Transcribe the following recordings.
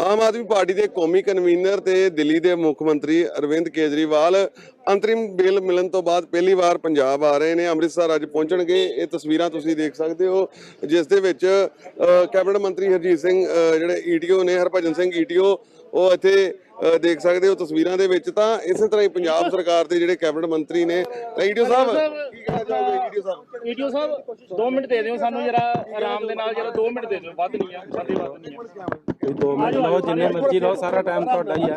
ਆਮ Aadmi party ਦੇ ਕੌਮੀ convener ਤੇ ਦਿੱਲੀ ਦੇ ਮੁੱਖ ਮੰਤਰੀ ਅਰਵਿੰਦ ਕੇਜਰੀਵਾਲ ਅੰਤਰਿਮ ਬੇਲ ਮਿਲਣ ਤੋਂ ਬਾਅਦ ਪਹਿਲੀ ਵਾਰ ਪੰਜਾਬ ਆ ਰਹੇ ਨੇ। ਅੰਮ੍ਰਿਤਸਰ ਅੱਜ ਪਹੁੰਚਣਗੇ। ਇਹ ਤਸਵੀਰਾਂ ਤੁਸੀਂ ਦੇਖ ਸਕਦੇ ਹੋ ਜਿਸ ਦੇ ਵਿੱਚ ਕੈਬਨਿਟ ਮੰਤਰੀ ਹਰਜੀਤ ਸਿੰਘ ਜਿਹੜੇ ਈਟੀਓ ਨੇ ਹਰਭਜਨ ਸਿੰਘ ਈਟੀਓ ਉਹ ਇੱਥੇ ਦੇਖ ਸਕਦੇ ਹੋ ਤਸਵੀਰਾਂ ਦੇ ਵਿੱਚ। ਤਾਂ ਇਸੇ ਤਰ੍ਹਾਂ ਹੀ ਪੰਜਾਬ ਸਰਕਾਰ ਦੇ ਜਿਹੜੇ ਕੈਬਨਿਟ ਮੰਤਰੀ ਨੇ ਤਾਂ ਈਟੀਓ ਸਾਹਿਬ ਕੀ ਕਹਿਣਾ ਚਾਹੋਗੇ ETO Sahib? Video Sahib 2 minute ਦੇ ਦਿਓ ਸਾਨੂੰ ਜਰਾ ਆਰਾਮ ਦੇ ਨਾਲ ਜਰਾ 2 ਮਿੰਟ ਦੇ ਦਿਓ। ਵੱਧ ਨਹੀਂ ਆ ਵੱਧ ਨਹੀਂ ਆ। ਕੋਈ 2 ਮਿੰਟ ਲਓ ਜਿੰਨੇ ਮਰਜ਼ੀ ਲਓ ਸਾਰਾ ਟਾਈਮ ਤੁਹਾਡਾ ਹੀ ਹੈ।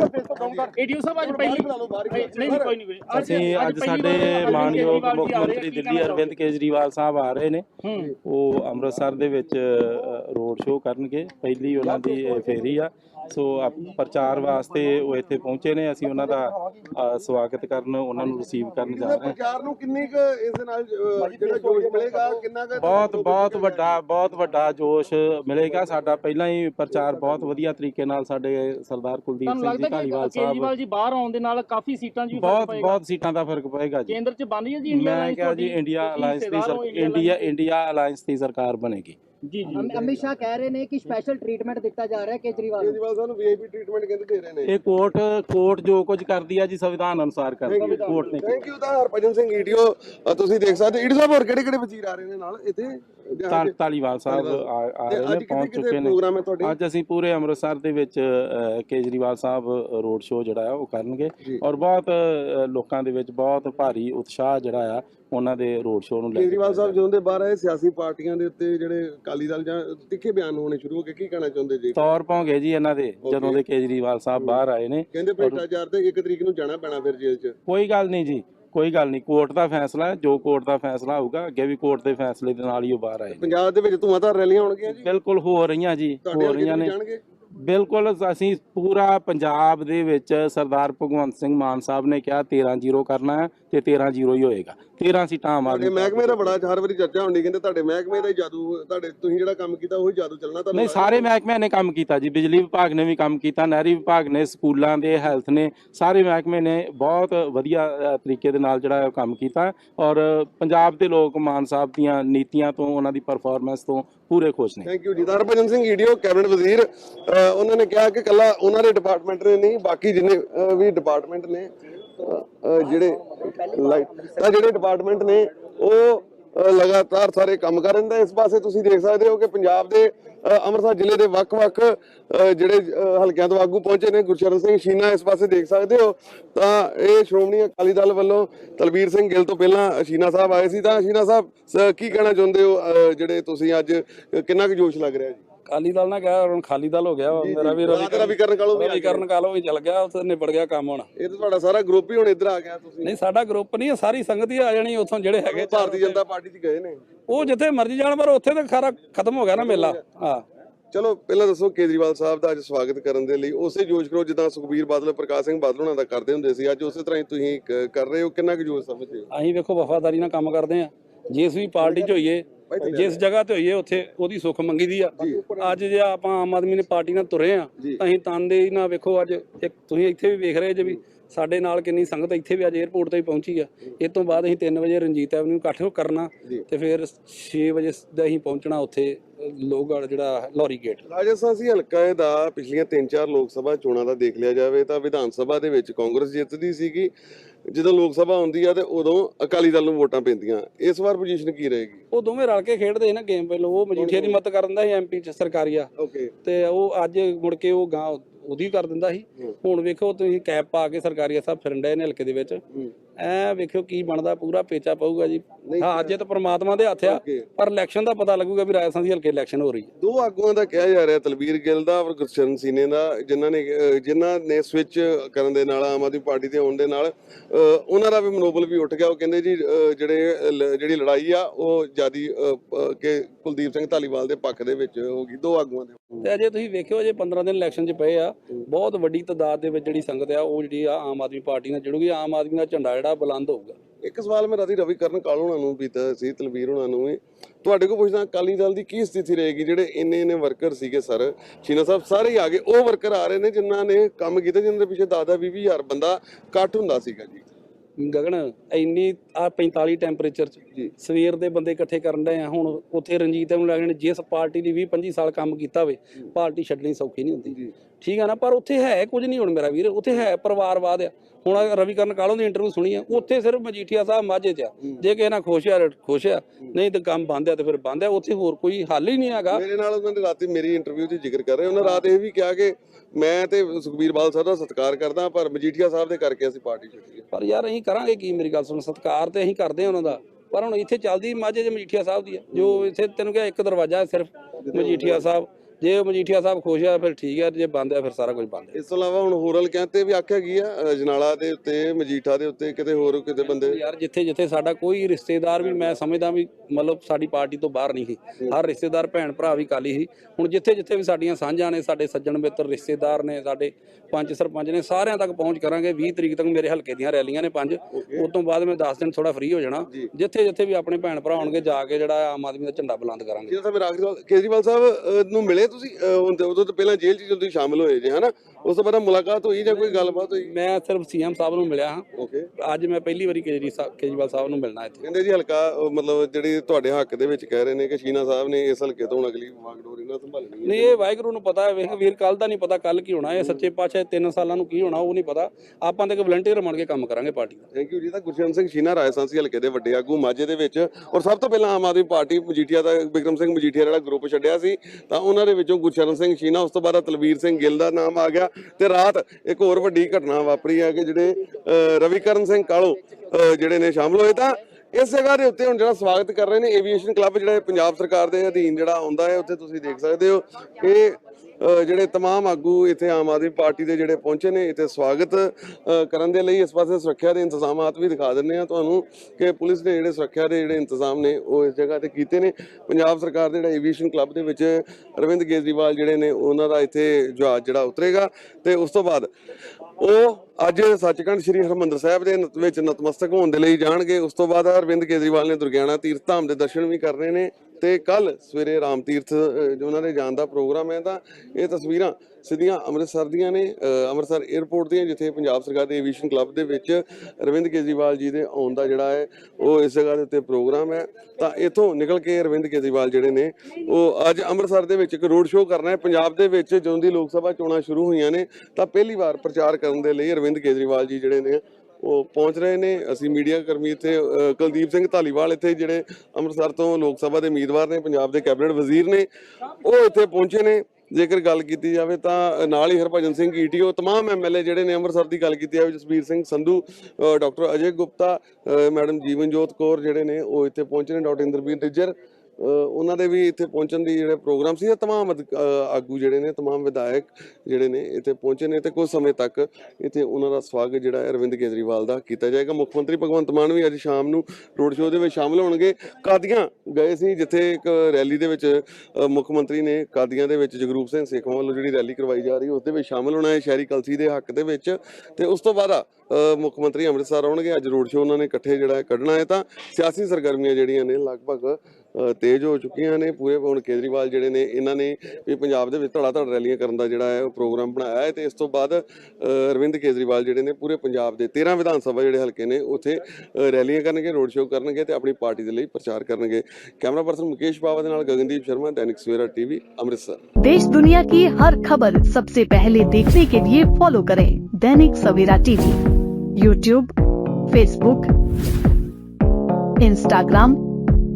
ਵੀਡੀਓ ਸਾਹਿਬ ਅੱਜ ਪਹਿਲੀ ਨਹੀਂ ਨਹੀਂ ਕੋਈ ਨਹੀਂ ਕੋਈ ਨੀ। ਅਸੀਂ ਅੱਜ ਪਹਿਲੀ ਸਾਡੇ ਵਾਰ ਮਾਨਯੋਗ ਕੇਜਰੀਵਾਲ ਮੁੱਖ ਜੀ ਆ ਰਹੇ ਆ, ਮੰਤਰੀ ਕੀ ਦਿੱਲੀ ਕਹਿਣਾ ਅਰਵਿੰਦ ਕੇਜਰੀਵਾਲ। ਸਾਹਿਬ ਆ ਰਹੇ ਨੇ। ਹੂੰ। ਉਹ ਅੰਮ੍ਰਿਤਸਰ ਦੇ ਵਿੱਚ ਰੋਡ ਸ਼ੋਅ ਕਰਨਗੇ। ਪਹਿਲੀ ਉਹਨਾਂ ਦੀ ਫੇਰੀ ਆ। ਸੋ ਆਪ- ਪ੍ਰਚਾਰ ਵਾਸਤੇ ਉਹ ਇੱਥੇ ਪਹੁੰਚੇ ਨੇ। ਅਸੀਂ ਉਹਨਾਂ ਦਾ ਸਵਾਗਤ ਕਰਨ ਉਹਨਾਂ ਨੂੰ ਰਿਸੀਵ ਕਰਨ ਜਾ ਰਹੇ ਹਾਂ। ਪ੍ਰਚਾਰ ਨੂੰ ਕਿੰਨੀ ਕੁ ਇਸ ਦੇ ਨਾਲ ਜਿਹੜਾ ਜੋਸ਼ ਮਿਲੇਗਾ ਕਿੰਨਾ ਕੁ ਬਹੁਤ ਬਹੁਤ ਵੱਡਾ ਬਹੁਤ ਵੱਡਾ ਜੋਸ਼ ਮਿਲੇਗਾ। ਸਾਡਾ ਪਹਿਲਾਂ ਹੀ ਪ੍ਰਚਾਰ ਬਹੁਤ ਵਧੀਆ ਤਰੀਕੇ ਨਾਲ ਸਾਡੇ ਸਰਦਾਰ ਕੁਲਦੀਪ ਸਿੰਘ ਜੀ ਧਾਲੀਵਾਲ ਸਾਹਿਬ ਕੇਜਰੀਵਾਲ ਜੀ ਬਾਹਰ ਆਉਣ ਦੇ ਨਾਲ ਕਾਫੀ ਸੀਟਾਂ ਫ਼ਰਕ ਬਹੁਤ ਬਹੁਤ ਸੀਟਾਂ ਦਾ ਫ਼ਰਕ ਪਏਗਾ ਜੀ। ਕੇਂਦਰ 'ਚ ਬਣ ਰਹੀ ਹੈ ਜੀ ਇੰਡੀਆ ਮੈਂ ਕਿਹਾ ਜੀ ਇੰਡੀਆ ਅਲਾਈਅੰਸ ਦੀ ਸਰ- ਇੰਡੀਆ ਇੰਡੀਆ ਅਲਾਈਅੰਸ ਦੀ ਸਰਕਾਰ ਬਣੇਗੀ। ਜੀ ਜੀ ਅਮ- ਅਮਿਤ ਸ਼ਾਹ ਕਹਿ ਰਹੇ ਨੇ ਕਿ ਸਪੈਸ਼ਲ ਟ੍ਰੀਟਮੈਂਟ ਦਿੱਤਾ ਜਾ ਰਿਹਾ ਹੈ ਕੇਜਰੀਵਾਲ ਨੂੰ। ਕੇਜਰੀਵਾਲ ਸਾਹਿਬ ਨੂੰ ਵੀਆਈਪੀ ਟ੍ਰੀਟਮੈਂਟ ਕਹਿੰਦੇ ਦੇ ਰਹੇ ਨੇ। ਇਹ ਕੋਰਟ ਕੋਰਟ ਜੋ ਕੁਝ ਕਰਦੀ ਆ ਜੀ ਸੰਵਿਧਾਨ ਅਨੁਸਾਰ ਕਰਦੀ ਹੈ ਕੋਰਟ ਨੇ ਥੈਂਕ ਯੂ ਤਾਂ ਹਰਭਜਨ ਸਿੰਘ ਈਟੀਓ ਅ, ਤੁਸੀਂ ਦੇਖ ਸਕਦੇ ਈਟੀਓ ਸਾਹਿਬ ਹੋਰ ਕਿਹੜੇ ਕਿਹੜੇ ਵਜ਼ੀਰ ਆ ਰਹੇ ਨੇ ਨਾਲ? ਇੱਥੇ ਤਾਂ ਧਾਲੀਵਾਲ ਸਾਹਿਬ ਆ ਰਹੇ ਅੱਜ ਨੇ ਪਹੁੰਚ ਚੁੱਕੇ ਨੇ। ਪ੍ਰੋਗਰਾਮ ਹੈ ਤੁਹਾਡੇ? ਅੱਜ ਅਸੀਂ ਪੂਰੇ ਅੰਮ੍ਰਿਤਸਰ ਦੇ ਵਿੱਚ ਕੇਜਰੀਵਾਲ ਸਾਹਿਬ ਰੋਡ ਸ਼ੋਅ ਜਿਹੜਾ ਆ ਉਹ ਕਰਨਗੇ। ਔਰ ਬਹੁਤ ਲੋਕਾਂ ਦੇ ਵਿੱਚ ਬਹੁਤ ਭਾਰੀ ਉਤਸ਼ਾਹ ਜਿਹੜਾ ਆ ਉਹਨਾਂ ਦੇ ਰੋਡ ਸ਼ੋਅ ਨੂੰ ਲੈ ਕੇ ਕੇਜਰੀਵਾਲ ਸਾਹਿਬ ਜਦੋਂ ਦੇ ਬਾਹਰ ਆਏ ਸਿਆਸੀ ਪਾਰਟੀਆਂ ਦੇ ਉੱਤੇ ਜਿਹੜੇ ਅਕਾਲੀ ਦਲ ਜਾਂ ਤਿੱਖੇ ਬਿਆਨ ਹੋਣੇ ਸ਼ੁਰੂ ਹੋ ਗਏ ਕੀ ਕਹਿਣਾ ਚਾਹੁੰਦੇ ਜੀ? ਤੌਰ ਪਾਉਂਗੇ ਜੀ ਇਹਨਾਂ ਦੇ ਜਦੋਂ ਦੇ ਕੇਜਰੀਵਾਲ ਸਾਹਿਬ ਬਾਹਰ ਆਏ ਨੇ। ਕਹਿੰਦੇ ਭ੍ਰਿਸ਼ਟਾਚਾਰ ਤੇ 1 ਤਰੀਕ ਨੂੰ ਜਾਣਾ ਪੈਣਾ ਫਿਰ ਜੇਲ੍ਹ 'ਚ। ਕੋਈ ਗੱਲ ਨਹੀਂ ਜੀ ਕੋਈ ਗੱਲ ਨਹੀਂ। ਕੋਰਟ ਦਾ ਫੈਸਲਾ ਹੈ ਜੋ ਕੋਰਟ ਦਾ ਫੈਸਲਾ ਹੋਊਗਾ ਅੱਗੇ ਵੀ ਕੋਰਟ ਦੇ ਫੈਸਲੇ ਦੇ ਨਾਲ ਹੀ ਉਹ ਬਾਹਰ ਆਏ ਪੰਜਾਬ ਦੇ ਵਿੱਚ ਧੂਆਂਧਾਰ ਰੈਲੀਆਂ ਹੋਣਗੀਆਂ ਜੀ? ਬਿਲਕੁਲ ਹੋ ਰਹੀਆਂ ਜੀ ਹੋ ਰਹੀਆਂ ਨੇ। ਬਿਲਕੁਲ ਅਸੀਂ ਪੂਰਾ ਪੰਜਾਬ ਦੇ ਵਿੱਚ ਸਰਦਾਰ ਭਗਵੰਤ ਸਿੰਘ ਮਾਨ ਸਾਹਿਬ ਨੇ ਕਿਹਾ 13 ਜ਼ੀਰੋ ਕਰਨਾ ਹੈ ਤੇ 13 ਜ਼ੀਰੋ ਹੀ ਹੋਏਗਾ। 13 ਸੀਟਾਂ ਆਮ ਤੁਹਾਡੇ ਆਦਮੀ ਮਹਿਕਮੇ ਦਾ ਬੜਾ ਹਰ ਵਾਰੀ ਚਰਚਾ ਹੁੰਦੀ ਕਹਿੰਦੇ ਤੁਹਾਡੇ ਮਹਿਕਮੇ ਦਾ ਹੀ ਜਾਦੂ ਤੁਹਾਡੇ ਤੁਸੀਂ ਜਿਹੜਾ ਕੰਮ ਕੀਤਾ ਉਹੀ ਜਾਦੂ ਚੱਲਣਾ ਤੁਹਾਨੂੰ ਨਹੀਂ ਸਾਰੇ ਮਹਿਕਮਿਆਂ ਨੇ ਕੰਮ ਕੀਤਾ ਜੀ ਬਿਜਲੀ ਵਿਭਾਗ ਨੇ ਵੀ ਕੰਮ ਕੀਤਾ ਨਹਿਰੀ ਵਿਭਾਗ ਨੇ ਸਕੂਲਾਂ ਦੇ ਹੈਲਥ ਨੇ ਸਾਰੇ ਮਹਿਕਮੇ ਨੇ ਬਹੁਤ ਵਧੀਆ ਤਰੀਕੇ ਦੇ ਨਾਲ ਜਿਹੜਾ ਕੰਮ ਕੀਤਾ ਔਰ ਪੰਜਾਬ ਦੇ ਲੋਕ ਮਾਨ ਸਾਹਿਬ ਦੀਆਂ ਨੀਤੀਆਂ ਤੋਂ ਉਹਨਾਂ ਦੀ ਪਰਫਾਰਮੈਂਸ ਤੋਂ ਪੂਰੇ ਖੁਸ਼ ਨੇ। ਥੈਂਕ ਯੂ ਜੀ। ਹਰਭਜਨ ਸਿੰਘ ਈਡੀਓ ਕੈਬਨਿਟ ਵਜ਼ੀਰ ਉਹਨਾਂ ਨੇ ਕਿਹਾ ਕਿ ਕੱਲਾ ਉਹਨਾਂ ਦੇ ਡਿਪਾਰਟਮੈਂਟ ਨੇ ਨਹੀਂ ਬਾਕੀ ਜਿੰਨੇ ਅ, ਵੀ ਡਿਪਾਰਟਮੈਂਟ ਨੇ ਅ, ਜਿਹੜੇ ਲਾਈਟ ਤਾਂ ਜਿਹੜੇ ਡਿਪਾਰਟਮੈਂਟ ਨੇ ਉਹ ਅ, ਲਗਾਤਾਰ ਸਾਰੇ ਕੰਮ ਕਰ ਰਹੇ ਨੇ। ਇਸ ਪਾਸੇ ਤੁਸੀਂ ਦੇਖ ਸਕਦੇ ਹੋ ਕਿ ਪੰਜਾਬ ਦੇ ਅ, ਅੰਮ੍ਰਿਤਸਰ ਜ਼ਿਲ੍ਹੇ ਦੇ ਵੱਖ-ਵੱਖ ਅ, ਜਿਹੜੇ ਅ, ਹਲਕਿਆਂ ਤੋਂ ਆਗੂ ਪਹੁੰਚੇ ਨੇ ਗੁਰਸ਼ਰਨ ਸਿੰਘ ਸ਼ੀਨਾ ਇਸ ਪਾਸੇ ਦੇਖ ਸਕਦੇ ਹੋ। ਤਾਂ ਇਹ ਸ਼੍ਰੋਮਣੀ ਅਕਾਲੀ ਦਲ ਵੱਲੋਂ ਤਲਬੀਰ ਸਿੰਘ ਗਿੱਲ ਤੋਂ ਪਹਿਲਾਂ ਸ਼ੀਨਾ ਸਾਹਿਬ ਆਏ ਸੀ। ਤਾਂ ਸ਼ੀਨਾ ਸਾਹਿਬ ਸ- ਕੀ ਕਹਿਣਾ ਚਾਹੁੰਦੇ ਹੋ ਅ, ਜਿਹੜੇ ਤੁਸੀਂ ਅੱਜ ਅ, ਕਿੰਨਾ ਕੁ ਜੋਸ਼ ਲੱਗ ਰਿਹਾ ਜੀ? ਅਕਾਲੀ ਦਲ ਨਾ ਗਿਆ ਹੁਣ ਖਾਲੀ ਦਲ ਹੋ ਗਿਆ। ਮੇਰਾ ਵੀ ਰਵੀ ਰਾਤ ਰਵੀ ਕਰਨ ਕਾਲੋ ਵੀ ਰਵੀ ਕਰਨ ਕਾਲੋ ਵੀ ਚੱਲ ਗਿਆ ਉੱਥੇ ਨਿਬੜ ਗਿਆ ਕੰਮ ਹੁਣ। ਇਹ ਤਾਂ ਤੁਹਾਡਾ ਸਾਰਾ ਗਰੁੱਪ ਹੀ ਹੁਣ ਇੱਧਰ ਆ ਗਿਆ ਤੁਸੀਂ। ਨਹੀਂ ਸਾਡਾ ਗਰੁੱਪ ਨਹੀਂ ਸਾਰੀ ਸੰਗਤ ਹੀ ਆ ਜਾਣੀ ਉੱਥੋਂ ਜਿਹੜੇ ਹੈਗੇ। ਭਾਰਤੀ ਜਨਤਾ ਪਾਰਟੀ 'ਚ ਗਏ ਨੇ। ਉਹ ਜਿੱਥੇ ਮਰਜ਼ੀ ਜਾਣ ਪਰ ਉੱਥੇ ਤਾਂ ਖਾਰਾ ਖਤਮ ਹੋ ਗਿਆ ਨਾ ਮੇਲਾ। ਹਾਂ। ਚਲੋ ਪਹਿਲਾਂ ਦੱਸੋ ਕੇਜਰੀਵਾਲ ਸਾਹਿਬ ਦਾ ਅੱਜ ਸਵਾਗਤ ਕਰਨ ਦੇ ਲਈ। ਉਸੇ ਜੋਸ਼ ਕਰੋ ਜਿੱਦਾਂ ਸੁਖਬੀਰ ਬਾਦਲ ਪ੍ਰਕਾਸ਼ ਸਿੰਘ ਬਾਦਲ ਉਹਨਾਂ ਦਾ ਕਰਦੇ ਹੁੰਦੇ ਸੀ। ਅੱਜ ਉਸੇ ਤਰ੍ਹਾਂ ਹੀ ਤੁਸੀਂ ਕਰ ਰਹੇ ਹੋ। ਕਿੰਨਾ ਕੁ ਜੋਸ਼ ਸਮਝਦੇ ਹੋ? ਅਸੀਂ ਵੇਖੋ ਵਫਾਦਾਰੀ ਨਾਲ ਕੰਮ ਕਰਦੇ ਆ ਜਿਸ ਵੀ ਪਾਰਟੀ 'ਚ ਹੋਈਏ ਜਿਸ ਜਗ੍ਹਾ ਤੇ ਹੋਈਏ ਉੱਥੇ ਉਹਦੀ ਸੁੱਖ ਮੰਗੀ ਦੀ ਆ ਅੱਜ ਜੇ ਆਪਾਂ ਆਮ ਆਦਮੀ ਨੇ ਪਾਰਟੀ ਨਾਲ ਤੁਰੇ ਆ ਅਸੀਂ ਤਨਦੇਹੀ ਨਾਲ ਵੇਖੋ ਅੱਜ ਇੱਕ ਤੁਸੀਂ ਇੱਥੇ ਵੀ ਵੇਖ ਰਹੇ ਜੇ ਵੀ ਸਾਡੇ ਨਾਲ ਕਿੰਨੀ ਸੰਗਤ ਇੱਥੇ ਵੀ ਅੱਜ 에어ਪੋਰਟ ਤੇ ਹੀ ਪਹੁੰਚੀ ਆ। ਇਹ ਤੋਂ ਬਾਅਦ ਅਸੀਂ 3 ਵਜੇ ਰਣਜੀਤ ਐਵਨਿਊ ਇਕੱਠ ਕਰਨਾ ਤੇ ਫਿਰ 6 ਵਜੇ ਸਿੱਧਾ ਅਸੀਂ ਪਹੁੰਚਣਾ ਉੱਥੇ ਲੋਹਗੜ੍ਹ ਜਿਹੜਾ ਲੋਰੀ ਗੇਟ ਰਾਜਸਥਾਨ ਸੀ ਹਲਕਾ ਦਾ ਪਿਛਲੀਆਂ 3-4 ਲੋਕ ਸਭਾ ਚੋਣਾਂ ਦਾ ਦੇਖ ਲਿਆ ਜਾਵੇ ਤਾਂ ਵਿਧਾਨ ਸਭਾ ਦੇ ਵਿੱਚ ਕਾਂਗਰਸ ਜਿੱਤਦੀ ਸੀਗੀ ਜਦੋਂ ਲੋਕ ਸਭਾ ਹੁੰਦੀ ਆ ਤੇ ਉਦੋਂ ਅਕਾਲੀ ਦਲ ਨੂੰ ਵੋਟਾਂ ਪੈਂਦੀਆਂ। ਇਸ ਵਾਰ ਪੋਜੀਸ਼ਨ ਕੀ ਰਹੇਗੀ? ਉਹ ਦੋਵੇਂ ਰਲ ਕੇ ਖੇਡਦੇ ਨਾ ਗੇਮ ਪਹਿਲਾਂ ਉਹ ਮਜੀਠੀਆ ਦੀ ਮਦਦ ਕਰਨ ਦਾ ਸੀ ਐਮਪੀ ਚ ਸਰਕਾਰੀਆ। ਓਕੇ ਤੇ ਉਹ ਅੱਜ ਮੁੜ ਕੇ ਉਹ ਗਾਂ ਉਹਦੀ ਕਰ ਦਿੰਦਾ ਸੀ। ਹੁਣ ਵੇਖੋ ਤੁਸੀਂ ਕੈਪ ਪਾ ਕੇ ਸਰਕਾਰੀਆ ਸਾਹਿਬ ਫਿਰਨ ਡਏ ਨੇ ਹਲਕੇ ਦੇ ਵਿੱਚ। ਐ ਵੇਖਿਓ ਕੀ ਬਣਦਾ ਪੂਰਾ ਪੇਚਾ ਪਊਗਾ ਜੀ। ਹਾਂ ਅੱਜ ਤਾਂ ਪ੍ਰਮਾਤਮਾ ਦੇ ਹੱਥ ਆ. ਪਰ ਇਲੈਕਸ਼ਨ ਦਾ ਪਤਾ ਲੱਗੂਗਾ ਵੀ ਰਾਜਸਥਾਨ ਦੀ ਹਲਕੇ ਇਲੈਕਸ਼ਨ ਹੋ ਰਹੀ ਹੈ। ਦੋ ਆਗੂਆਂ ਦਾ ਕਿਹਾ ਜਾ ਰਿਹਾ ਤਲਬੀਰ ਗਿੱਲ ਦਾ ਔਰ ਗੁਰਸ਼ਰਨ ਸੀਨੇ ਦਾ ਜਿਨ੍ਹਾਂ ਨੇ ਜਿਨ੍ਹਾਂ ਨੇ ਸਵਿਚ ਕਰਨ ਦੇ ਨਾਲ ਆਮ ਆਦਮੀ ਪਾਰਟੀ ਦੇ ਆਉਣ ਦੇ ਨਾਲ ਉਹਨਾਂ ਦਾ ਵੀ ਮਨੋਬਲ ਵੀ ਉੱਠ ਗਿਆ। ਉਹ ਕਹਿੰਦੇ ਜੀ ਜਿਹੜੇ ਜਿਹੜੀ ਲੜਾਈ ਆ ਉਹ ਜਿਆਦੀ ਕਿ ਕੁਲਦੀਪ ਸਿੰਘ ਧਾਲੀਵਾਲ ਦੇ ਪੱਖ ਦੇ ਵਿੱਚ ਹੋ ਗਈ ਦੋ ਆਗੂਆਂ ਦੇ। ਤੇ ਅਜੇ ਤੁਸੀਂ ਵੇਖਿਓ ਅਜੇ 15 ਦਿਨ ਇਲੈਕਸ਼ਨ 'ਚ ਪਏ ਆ। ਬਹੁਤ ਵੱਡੀ ਤਾਦਾਦ ਦੇ ਵਿੱਚ ਜਿਹੜੀ ਸੰਗਤ ਆ ਉਹ ਜਿਹੜੀ ਆ ਆਮ ਆਦਮੀ ਪਾਰਟੀ ਨਾਲ ਜੁੜੂਗੀ ਆਮ ਆਦਮੀ ਦਾ ਝੰਡਾ ਜਿਹੜਾ ਬੁਲੰਦ ਹੋਊਗਾ। ਇੱਕ ਸਵਾਲ ਮੇਰਾ ਸੀ ਰਵੀ ਕਰਨ ਕਾਲ ਹੋਣਾ ਨੂੰ ਕੀਤਾ ਸੀ ਤਲਵੀਰ ਹੋਣਾ ਨੂੰ ਵੀ। ਤੁਹਾਡੇ ਕੋਲ ਪੁੱਛਦਾ ਅਕਾਲੀ ਦਲ ਦੀ ਕੀ ਸਥਿਤੀ ਰਹੇਗੀ? ਜਿਹੜੇ ਇੰਨੇ ਇੰਨੇ ਵਰਕਰ ਸੀਗੇ ਸਰ ਸ਼ੀਨਾ ਸਾਹਿਬ ਸਾਰੇ ਹੀ ਆ ਗਏ। ਉਹ ਵਰਕਰ ਆ ਰਹੇ ਨੇ ਜਿਨ੍ਹਾਂ ਨੇ ਕੰਮ ਕੀਤਾ ਜਿਨ੍ਹਾਂ ਦੇ ਪਿੱਛੇ ਦਾਦਾ 20 ਹਜ਼ਾਰ ਬੰਦਾ ਇਕੱਠ ਹੁੰਦਾ ਸੀਗਾ ਜੀ। ਗਗਨ ਇੰਨੀ ਆ 45 ਟੈਂਪਰੇਚਰ ਚ। ਸਵੇਰ ਦੇ ਬੰਦੇ ਇਕੱਠੇ ਕਰਨ ਦੇ ਆ। ਹੁਣ ਉੱਥੇ ਰਣਜੀਤ ਨੂੰ ਲੱਗਣ ਜਿਸ ਪਾਰਟੀ ਦੀ 20 25 ਸਾਲ ਕੰਮ ਕੀਤਾ ਹੋਵੇ ਪਾਰਟੀ ਛੱਡਣੀ ਸੌਖੀ ਨਹੀਂ ਹੁੰਦੀ। ਠੀਕ ਆ ਨਾ ਪਰ ਉੱਥੇ ਹੈ ਕੁਝ ਨਹੀਂ ਹੁਣ ਮੇਰਾ ਵੀਰ ਉੱਥੇ ਹੈ ਪਰਿਵਾਰਵਾਦ ਆ। ਹੁਣ ਰਵੀਕਰਨ ਕਾਲੋਂ ਦੀ ਇੰਟਰਵਿਊ ਸੁਣੀ ਆ ਉੱਥੇ ਸਿਰਫ ਮਜੀਠੀਆ ਸਾਹਿਬ ਮਾਝੇ ਚ ਆ। ਜੇ ਕਿਸੇ ਨਾਲ ਖੁਸ਼ ਆ ਖੁਸ਼ ਆ ਨਹੀਂ ਤੇ ਕੰਮ ਬੰਦ ਆ ਤੇ ਫਿਰ ਬੰਦ ਆ ਉੱਥੇ ਹੋਰ ਕੋਈ ਹੱਲ ਹੀ ਨਹੀਂ ਹੈਗਾ। ਮੇਰੇ ਨਾਲ ਉਹਨਾਂ ਨੇ ਰਾਤੀ ਮੇਰੀ ਇੰਟਰਵਿਊ 'ਚ ਜ਼ਿਕਰ ਕਰ ਰਹੇ ਉਹਨਾਂ ਰਾਤ ਇਹ ਵੀ ਕਿਹਾ ਕਿ ਮੈਂ ਤੇ ਸੁਖਬੀਰ ਬਾਦਲ ਸਾਹਿਬ ਦਾ ਸਤਿਕਾਰ ਕਰਦਾ ਪਰ ਮਜੀਠੀਆ ਸਾਹਿਬ ਦੇ ਕਰਕੇ ਅਸੀਂ ਪਾਰਟੀ ਛੱਡੀ ਪਰ ਯਾਰ ਅਸੀਂ ਕਰਾਂਗੇ ਕੀ ਮੇਰੀ ਗੱਲ ਸੁਣ ਸਤਿਕਾਰ ਤੇ ਅਸੀਂ ਕਰਦੇ ਆ ਉਹਨਾਂ ਦਾ। ਪਰ ਹੁਣ ਇੱਥੇ ਚੱਲਦੀ ਮਾਝੇ ਚ ਮਜੀਠੀਆ ਸਾਹਿਬ ਦੀ ਆ। ਜੋ ਇੱਥੇ ਤੈਨੂੰ ਕਿਹਾ ਇੱਕ ਦਰਵਾਜ਼ਾ ਸਿਰਫ ਮਜੀਠੀਆ ਸਾਹਿਬ ਜੇ ਮਜੀਠੀਆ ਸਾਹਿਬ ਖੁਸ਼ ਆ ਫਿਰ ਠੀਕ ਆ ਜੇ ਬੰਦ ਆ ਫਿਰ ਸਾਰਾ ਕੁਝ ਬੰਦ ਇਸ ਤੋਂ ਇਲਾਵਾ ਹੁਣ ਹੋਰਲ ਕਹਿੰਦੇ ਵੀ ਆਖਿਆ ਗਈ ਆ ਅ, ਜਨਾਲਾ ਦੇ ਉੱਤੇ ਮਜੀਠਾ ਦੇ ਉੱਤੇ ਕਿਤੇ ਹੋਰ ਕਿਤੇ ਬੰਦੇ ਯਾਰ ਜਿੱਥੇ ਜਿੱਥੇ ਸਾਡਾ ਕੋਈ ਰਿਸ਼ਤੇਦਾਰ ਵੀ ਮੈਂ ਸਮਝਦਾ ਵੀ ਮਤਲਬ ਸਾਡੀ ਪਾਰਟੀ ਤੋਂ ਬਾਹਰ ਨਹੀਂ ਸੀ। ਹਰ ਰਿਸ਼ਤੇਦਾਰ ਭੈਣ ਭਰਾ ਵੀ ਕਾਲੀ ਸੀ। ਹੁਣ ਜਿੱਥੇ ਜਿੱਥੇ ਵੀ ਸਾਡੀਆਂ ਸਾਂਝਾਂ ਨੇ ਸਾਡੇ ਸੱਜਣ ਮਿੱਤਰ ਰਿਸ਼ਤੇਦਾਰ ਨੇ ਸਾਡੇ ਪੰਜ ਸਰਪੰਚ ਨੇ ਸਾਰਿਆਂ ਤੱਕ ਪਹੁੰਚ ਕਰਾਂਗੇ। 20 ਤਰੀਕ ਤੱਕ ਮੇਰੇ ਹਲਕੇ ਦੀਆਂ ਰੈਲੀਆਂ ਨੇ ਪੰਜ। ਉਸ ਤੋਂ ਬਾਅਦ ਮੈਂ 10 ਦਿਨ ਥੋੜਾ ਫ੍ਰੀ ਹੋ ਜਾਣਾ। ਜਿੱਥੇ ਜਿੱਥੇ ਵੀ ਆਪਣੇ ਭੈਣ ਭਰਾ ਆਉਣਗੇ ਜਾ ਕੇ ਜਿਹੜਾ ਆਮ ਆਦਮੀ ਦਾ ਝੰਡਾ ਬੁਲੰਦ ਕਰਾਂਗੇ। ਜਿਹੜਾ ਸਾਹਿਬ ਆਖਰੀ ਸਵਾਲ ਕੇਜਰੀਵਾਲ ਸਾਹਿਬ ਅ, ਨੂੰ ਮਿਲੇ ਤੁਸੀਂ ਹੁਣ ਤੇ ਉਦੋਂ ਤੋਂ ਪਹਿਲਾਂ ਜੇਲ੍ਹ 'ਚ ਜਦੋਂ ਤੁਸੀਂ ਸ਼ਾਮਲ ਹੋਏ ਜੇ ਹਨਾ? ਉਸ ਤੋਂ ਬਾਅਦ ਮੁਲਾਕਾਤ ਹੋਈ ਜਾਂ ਕੋਈ ਗੱਲਬਾਤ ਹੋਈ? ਮੈਂ ਸਿਰਫ ਸੀਐਮ ਸਾਹਿਬ ਨੂੰ ਮਿਲਿਆ ਹਾਂ। ਓਕੇ। ਅੱਜ ਮੈਂ ਪਹਿਲੀ ਵਾਰੀ ਕੇਜਰੀ ਸਾਹਿਬ ਕੇਜਰੀਵਾਲ ਸਾਹਿਬ ਨੂੰ ਮਿਲਣਾ ਇੱਥੇ। ਕਹਿੰਦੇ ਜੀ ਹਲਕਾ ਮਤਲਬ ਜਿਹੜੀ ਤੁਹਾਡੇ ਹੱਕ ਦੇ ਵਿੱਚ ਕਹਿ ਰਹੇ ਨੇ ਕਿ ਸ਼ੀਨਾ ਸਾਹਿਬ ਨੇ ਇਸ ਹਲਕੇ ਤੋਂ ਹੁਣ ਅਗਲੀ ਵਾਗਡੋਰ ਇਹਨਾਂ ਸੰਭਾਲਣੀ ਹੈ। ਨਹੀਂ ਇਹ ਵਾਹਿਗੁਰੂ ਨੂੰ ਪਤਾ ਹੈ। ਵੇਖ ਵੀਰ ਕੱਲ ਦਾ ਨਹੀਂ ਪਤਾ ਕੱਲ ਕੀ ਹੋਣਾ। ਇਹ ਸੱਚੇ ਪਾਤਸ਼ਾਹ ਤਿੰਨ ਸਾਲਾਂ ਨੂੰ ਕੀ ਹੋਣਾ ਉਹ ਨਹੀਂ ਪਤਾ। ਆਪਾਂ ਤਾਂ ਇੱਕ ਵਲੰਟੀਅਰ ਬਣ ਕੇ ਕੰਮ ਕਰਾਂਗੇ ਪਾਰਟੀ ਦਾ। ਥੈਂਕ ਯੂ ਜੀ। ਤਾਂ ਗੁਰਸ਼ਰਨ ਸਿੰਘ ਸ਼ੀਨਾ ਰਾਜਸਥਾਨੀ ਹਲਕੇ ਦੇ ਵੱਡੇ ਆਗੂ ਮਾਝੇ ਦੇ ਵਿੱਚ। ਔਰ ਸਭ ਤੋਂ ਪਹਿਲਾਂ ਆਮ ਆਦਮੀ ਪਾਰਟੀ ਮਜੀਠੀਆ ਦਾ ਬਿਕਰਮ ਸਿੰਘ ਮਜੀਠੀਆ ਜਿਹੜਾ ਗਰੁੱਪ ਛੱਡਿਆ ਸੀ ਤਾਂ ਉਹਨਾਂ ਦੇ ਵਿੱਚੋਂ ਗੁਰਸ਼ਰਨ ਸਿੰਘ ਸ਼ੀਨਾ ਉਸ ਤੋਂ ਬਾਅਦ ਤਲਵੀਰ ਸਿੰਘ ਗਿੱਲ ਦਾ ਨਾਮ ਆ ਗਿਆ ਤੇ ਰਾਤ ਇੱਕ ਹੋਰ ਵੱਡੀ ਘਟਨਾ ਵਾਪਰੀ ਹੈ ਕਿ ਜਿਹੜੇ ਅ, ਰਵੀਕਰਨ ਸਿੰਘ ਕਾਲੋ ਅ, ਜਿਹੜੇ ਨੇ ਸ਼ਾਮਲ ਹੋਏ ਤਾਂ ਇਸ ਜਗ੍ਹਾ ਦੇ ਉੱਤੇ ਹੁਣ ਜਿਹੜਾ ਸਵਾਗਤ ਕਰ ਰਹੇ ਨੇ ਏਵੀਏਸ਼ਨ ਕਲੱਬ ਜਿਹੜਾ ਪੰਜਾਬ ਸਰਕਾਰ ਦੇ ਅਧੀਨ ਜਿਹੜਾ ਆਉਂਦਾ ਹੈ ਉੱਥੇ ਤੁਸੀਂ ਦੇਖ ਸਕਦੇ ਹੋ ਕਿ ਜਿਹੜੇ तमाम ਆਗੂ ਇੱਥੇ ਆਮ ਆਦਮੀ ਪਾਰਟੀ ਦੇ ਜਿਹੜੇ ਪਹੁੰਚੇ ਨੇ ਇੱਥੇ ਸਵਾਗਤ ਅ, ਕਰਨ ਦੇ ਲਈ ਇਸ ਪਾਸੇ ਸੁਰੱਖਿਆ ਦੇ ਇੰਤਜ਼ਾਮਾਤ ਵੀ ਦਿਖਾ ਦਿੰਨੇ ਆ ਤੁਹਾਨੂੰ ਕਿ ਪੁਲਿਸ ਨੇ ਜਿਹੜੇ ਸੁਰੱਖਿਆ ਦੇ ਜਿਹੜੇ ਇੰਤਜ਼ਾਮ ਨੇ ਉਹ ਇਸ ਜਗ੍ਹਾ ਤੇ ਕੀਤੇ ਨੇ ਪੰਜਾਬ ਸਰਕਾਰ ਦੇ ਜਿਹੜਾ ਏਵੀਏਸ਼ਨ ਕਲੱਬ ਦੇ ਵਿੱਚ ਅਰਵਿੰਦ ਕੇਜਰੀਵਾਲ ਜਿਹੜੇ ਨੇ ਉਹਨਾਂ ਦਾ ਇੱਥੇ ਜਹਾਜ਼ ਜਿਹੜਾ ਉਤਰੇਗਾ ਤੇ ਉਸ ਤੋਂ ਬਾਅਦ ਉਹ ਅੱਜ ਸੱਚਖੰਡ ਸ੍ਰੀ ਹਰਮੰਦਰ ਸਾਹਿਬ ਦੇ ਨਤ- ਵਿੱਚ ਨਤਮਸਤਕ ਹੋਣ ਦੇ ਲਈ ਜਾਣਗੇ ਉਸ ਤੋਂ ਬਾਅਦ ਅਰਵਿੰਦ ਕੇਜਰੀਵਾਲ ਨੇ ਦੁਰਗਿਆਣਾ ਤੀਰਥ ਧਾਮ ਦੇ ਦਰਸ਼ਨ ਵੀ ਕਰਨੇ ਨੇ ਤੇ ਕੱਲ ਸਵੇਰੇ ਰਾਮ ਤੀਰਥ ਜੋ ਉਹਨਾਂ ਦੇ ਜਾਣ ਦਾ ਪ੍ਰੋਗਰਾਮ ਹੈ, ਤਾਂ ਇਹ ਤਸਵੀਰਾਂ ਸਿੱਧੀਆਂ ਅੰਮ੍ਰਿਤਸਰ ਦੀਆਂ ਨੇ ਅੰਮ੍ਰਿਤਸਰ 에ਅਰਪੋਰਟ ਦੀਆਂ, ਜਿੱਥੇ ਪੰਜਾਬ ਸਰਕਾਰ ਦੇ ਏਵੀਏਸ਼ਨ ਕਲੱਬ ਦੇ ਵਿੱਚ ਅਰਵਿੰਦ ਕੇਜਰੀਵਾਲ ਜੀ ਦੇ ਆਉਣ ਦਾ ਜਿਹੜਾ ਹੈ, ਉਹ ਇਸ ਜਗ੍ਹਾ ਦੇ ਉੱਤੇ ਪ੍ਰੋਗਰਾਮ ਹੈ। ਤਾਂ ਇਥੋਂ ਨਿਕਲ ਕੇ ਅਰਵਿੰਦ ਕੇਜਰੀਵਾਲ ਜਿਹੜੇ ਨੇ, ਉਹ ਅੱਜ ਅੰਮ੍ਰਿਤਸਰ ਦੇ ਵਿੱਚ ਇੱਕ ਰੋਡ ਸ਼ੋਅ ਕਰਨਾ ਹੈ। ਪੰਜਾਬ ਦੇ ਵਿੱਚ ਜਦੋਂ ਦੀ ਲੋਕ ਸਭਾ ਚੋਣਾਂ ਸ਼ੁਰੂ ਹੋਈਆਂ ਨੇ, ਤਾਂ ਪਹਿਲੀ ਵਾਰ ਪ੍ਰਚਾਰ ਕਰਨ ਦੇ ਲਈ ਅਰਵਿੰਦ ਕੇਜਰੀਵਾਲ ਜੀ ਜਿਹੜੇ ਨੇ ਉਹ ਪਹੁੰਚ ਰਹੇ ਨੇ ਅਸੀਂ ਮੀਡੀਆ ਕਰਮੀ ਇੱਥੇ ਅ, ਕੁਲਦੀਪ ਸਿੰਘ ਧਾਲੀਵਾਲ ਇੱਥੇ ਜਿਹੜੇ ਅੰਮ੍ਰਿਤਸਰ ਤੋਂ ਲੋਕ ਸਭਾ ਦੇ ਉਮੀਦਵਾਰ ਨੇ ਪੰਜਾਬ ਦੇ ਕੈਬਨਿਟ ਵਜ਼ੀਰ ਨੇ ਉਹ ਇੱਥੇ ਪਹੁੰਚੇ ਨੇ ਜੇਕਰ ਗੱਲ ਕੀਤੀ ਜਾਵੇ ਤਾਂ ਨਾਲ ਹੀ ਹਰਭਜਨ ਸਿੰਘ ਈਟੀਓ तमाम ਐਮਐਲਏ ਜਿਹੜੇ ਨੇ ਅੰਮ੍ਰਿਤਸਰ ਦੀ ਗੱਲ ਕੀਤੀ ਜਾਵੇ ਜਸਬੀਰ ਸਿੰਘ ਸੰਧੂ ਅ, ਡਾਕਟਰ ਅਜੇ ਗੁਪਤਾ ਅ, ਮੈਡਮ ਜੀਵਨਜੋਤ ਕੌਰ ਜਿਹੜੇ ਨੇ ਉਹ ਇੱਥੇ ਪਹੁੰਚੇ ਨੇ ਡਾਕਟਰ ਇੰਦਰਬੀਰ ਨਿੱਜਰ ਅ, ਉਹਨਾਂ ਦੇ ਵੀ ਇੱਥੇ ਪਹੁੰਚਣ ਦੀ ਜਿਹੜੇ ਪ੍ਰੋਗਰਾਮ ਸੀ ਤਮਾਮ ਆਗੂ ਜਿਹੜੇ ਨੇ, ਤਮਾਮ ਵਿਧਾਇਕ ਜਿਹੜੇ ਨੇ ਇੱਥੇ ਪਹੁੰਚੇ ਨੇ ਤੇ ਕੁਝ ਸਮੇਂ ਤੱਕ ਇੱਥੇ ਉਹਨਾਂ ਦਾ ਸਵਾਗਤ ਜਿਹੜਾ ਅਰਵਿੰਦ ਕੇਜਰੀਵਾਲ ਦਾ ਕੀਤਾ ਜਾਏਗਾ। ਮੁੱਖ ਮੰਤਰੀ ਭਗਵੰਤ ਮਾਨ ਵੀ ਅੱਜ ਸ਼ਾਮ ਨੂੰ ਰੋਡ ਸ਼ੋਅ ਦੇ ਵਿੱਚ ਸ਼ਾਮਲ ਹੋਣਗੇ। ਕਾਦੀਆਂ ਗਏ ਸੀ, ਜਿੱਥੇ ਇੱਕ ਰੈਲੀ ਦੇ ਵਿੱਚ ਮੁੱਖ ਮੰਤਰੀ ਨੇ ਕਾਦੀਆਂ ਦੇ ਵਿੱਚ ਜਗਰੂਪ ਸਿੰਘ ਸੇਖਵਾਂ ਵੱਲੋਂ ਜਿਹੜੀ ਰੈਲੀ ਕਰਵਾਈ ਜਾ ਰਹੀ ਹੈ ਉਸ ਦੇ ਵਿੱਚ ਸ਼ਾਮਲ ਹੋਣਾ ਹੈ ਸ਼ਹਿਰੀ ਕਲਸੀ ਦੇ ਹੱਕ ਦੇ ਵਿੱਚ। ਤੇ ਉਸ ਤੋਂ ਬਾਅਦ ਮੁੱਖ ਮੰਤਰੀ ਅੰਮ੍ਰਿਤਸਰ ਆਉਣਗੇ। ਅੱਜ ਰੋਡ ਸ਼ੋਅ ਉਹਨਾਂ ਨੇ ਇਕੱਠੇ ਜਿਹੜਾ ਹੈ ਕੱਢਣਾ ਹੈ ਤਾਂ ਸਿਆਸੀ ਸਰਗਰਮੀਆਂ ਜਿਹੜੀਆਂ ਨੇ ਲਗਭਗ ਤੇਜ਼ ਹੋ ਚੁੱਕੀਆਂ ਨੇ ਪੂਰੇ ਹੁਣ ਕੇਜਰੀਵਾਲ ਜਿਹੜੇ ਨੇ ਇਹਨਾਂ ਨੇ ਵੀ ਪੰਜਾਬ ਦੇ ਵਿੱਚ ਧੜਾ ਧੜ ਰੈਲੀਆਂ ਕਰਨ ਦਾ ਜਿਹੜਾ ਹੈ ਉਹ ਪ੍ਰੋਗਰਾਮ ਬਣਾਇਆ ਹੈ ਤੇ ਇਸ ਤੋਂ ਬਾਅਦ ਅ, ਅਰਵਿੰਦ ਕੇਜਰੀਵਾਲ ਜਿਹੜੇ ਨੇ ਪੂਰੇ ਪੰਜਾਬ ਦੇ 13 ਵਿਧਾਨ ਸਭਾ ਜਿਹੜੇ ਹਲਕੇ ਨੇ ਉੱਥੇ ਅ, ਰੈਲੀਆਂ ਕਰਨਗੇ ਰੋਡ ਸ਼ੋਅ ਕਰਨਗੇ ਤੇ ਆਪਣੀ ਪਾਰਟੀ ਦੇ ਲਈ ਪ੍ਰਚਾਰ ਕਰਨਗੇ ਕੈਮਰਾ ਪਰਸਨ ਮੁਕੇਸ਼ ਬਾਵਾ ਦੇ ਨਾਲ ਗਗਨਦੀਪ ਸ਼ਰਮਾ ਦੈਨਿਕ ਸਵੇਰਾ ਟੀਵੀ ਅੰਮ੍ਰਿਤਸਰ देश दुनिया की हर खबर सबसे पहले देखने के लिए फॉलो करें Dainik Savera TV YouTube Facebook Instagram